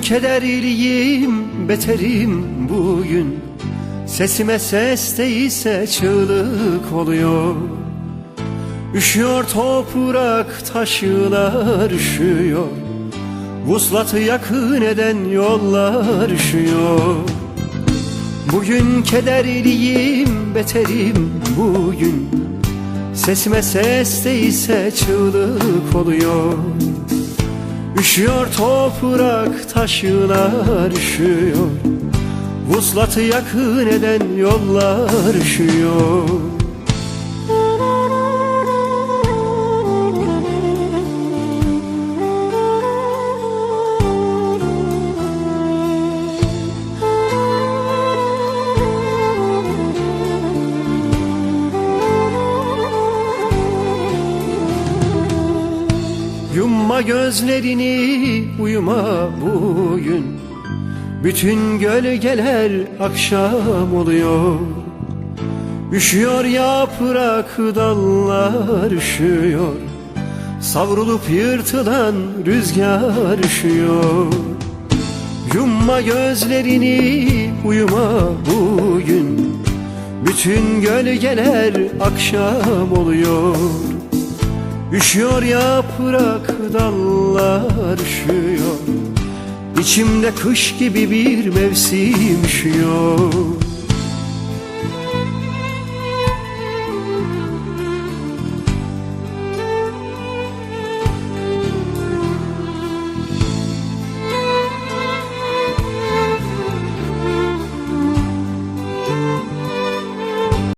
kederliyim, beterim bugün. Sesime ses değilse çığlık oluyor. Üşüyor toprak, taşlar üşüyor. Vuslatı yakın eden yollar üşüyor. Bugün kederliyim, beterim bugün. Sesime ses değilse çığlık oluyor Üşüyor toprak, taşlar üşüyor. Vuslatı yakın eden yollar üşüyor Yumma gözlerini uyuma bugün. Bütün gölgeler akşam oluyor. Üşüyor yaprak dallar üşüyor. Savrulup yırtılan rüzgar üşüyor. Yumma gözlerini uyuma bugün. Bütün gölgeler akşam oluyor Üşüyor yaprak dallar üşüyor. İçimde kış gibi bir mevsim üşüyor